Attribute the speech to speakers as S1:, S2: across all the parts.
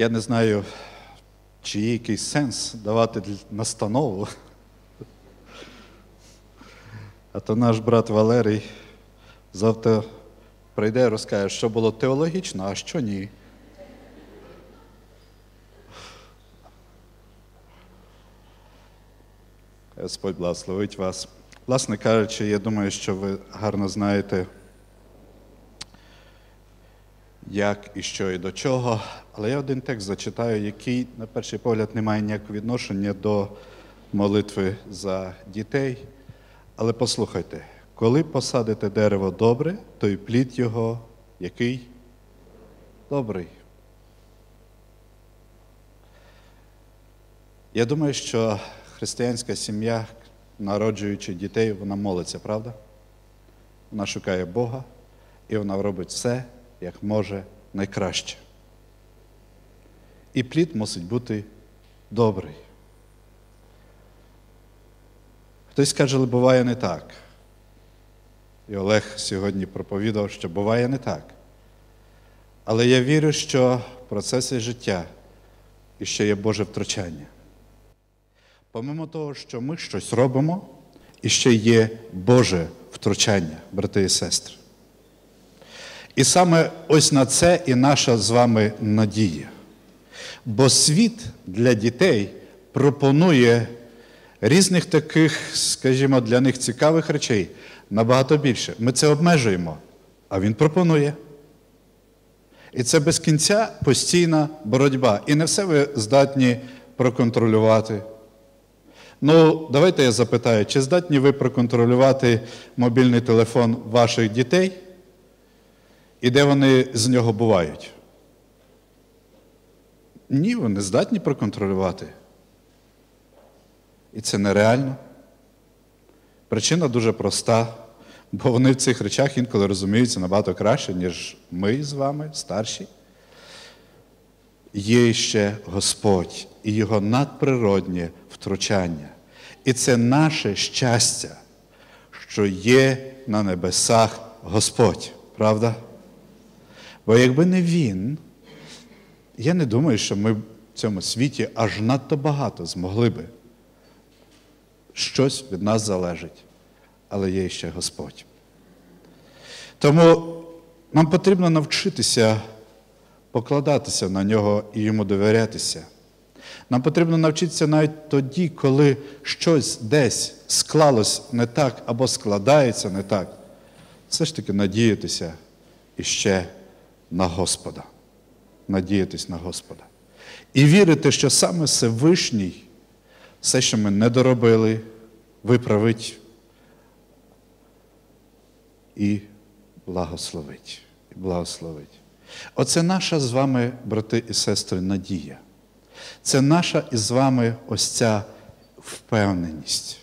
S1: Я не знаю, чи є якийсь сенс давати настанову. А то наш брат Валерій завтра прийде і розкаже, що було теологічно, а що ні. Господь благословить вас. Власне кажучи, я думаю, що ви гарно знаєте, як і що і до чого. Але я один текст зачитаю, який, на перший погляд, не має ніякого відношення до молитви за дітей. Але послухайте, коли посадите дерево добре, то і плід його який? Добрий. Я думаю, що християнська сім'я, народжуючи дітей, вона молиться, правда? Вона шукає Бога і вона робить все, як може найкраще. І плід мусить бути добрий. Хтось каже, але буває не так. І Олег сьогодні проповідав, що буває не так. Але я вірю, що в процесі життя іще є Боже втручання. Помимо того, що ми щось робимо, іще є Боже втручання, брати і сестри. І саме ось на це і наша з вами надія. Бо світ для дітей пропонує різних таких, скажімо, для них цікавих речей набагато більше. Ми це обмежуємо, а він пропонує. І це без кінця постійна боротьба. І не все ви здатні проконтролювати. Ну, давайте я запитаю, чи здатні ви проконтролювати мобільний телефон ваших дітей і де вони з нього бувають? Ні, ви не здатні проконтролювати. І це нереально. Причина дуже проста, бо вони в цих речах інколи розуміються набагато краще, ніж ми з вами, старші. Є ще Господь і Його надприроднє втручання. І це наше щастя, що є на небесах Господь, правда? Бо якби не Він, я не думаю, що ми в цьому світі аж надто багато змогли би. Щось від нас залежить, але є ще Господь. Тому нам потрібно навчитися покладатися на нього і йому довірятися. Нам потрібно навчитися навіть тоді, коли щось десь склалось не так або складається не так, все ж таки надіятися іще на Господа. Надіятись на Господа. І вірити, що саме Всевишній, все, що ми не доробили, виправить і благословить. І благословить. Оце наша з вами, брати і сестри, надія. Це наша із вами ось ця впевненість.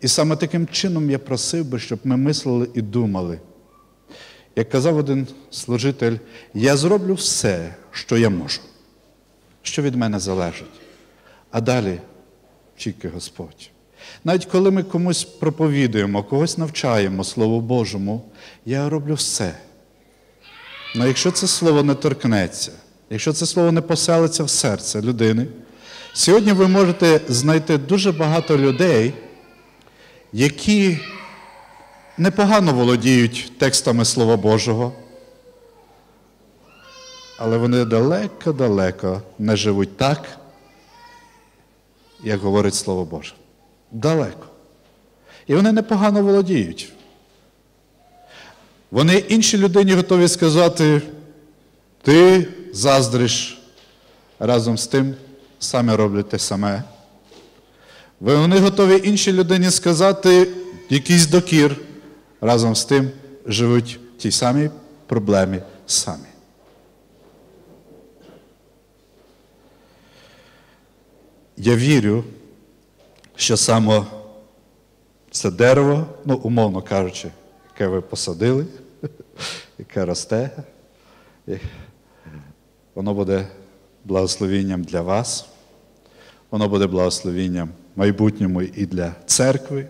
S1: І саме таким чином я просив би, щоб ми мислили і думали. Як казав один служитель, я зроблю все, що я можу, що від мене залежить. А далі тільки Господь. Навіть коли ми комусь проповідуємо, когось навчаємо Слову Божому, я роблю все. Але якщо це слово не торкнеться, якщо це слово не поселиться в серце людини, сьогодні ви можете знайти дуже багато людей, які непогано володіють текстами Слова Божого, але вони далеко-далеко не живуть так, як говорить Слово Боже. Далеко. І вони непогано володіють. Вони іншій людині готові сказати, ти заздриш разом з тим, самі роблять те саме. Вони готові іншій людині сказати якийсь докір, разом з тим живуть в тій самій проблемі самі. Я вірю, що саме це дерево, ну, умовно кажучи, яке ви посадили, яке росте, воно буде благословенням для вас, воно буде благословенням майбутньому і для церкви.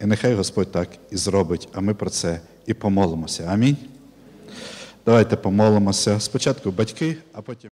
S1: І нехай Господь так і зробить, а ми про це і помолимося. Амінь. Давайте помолимося. Спочатку батьки, а потім.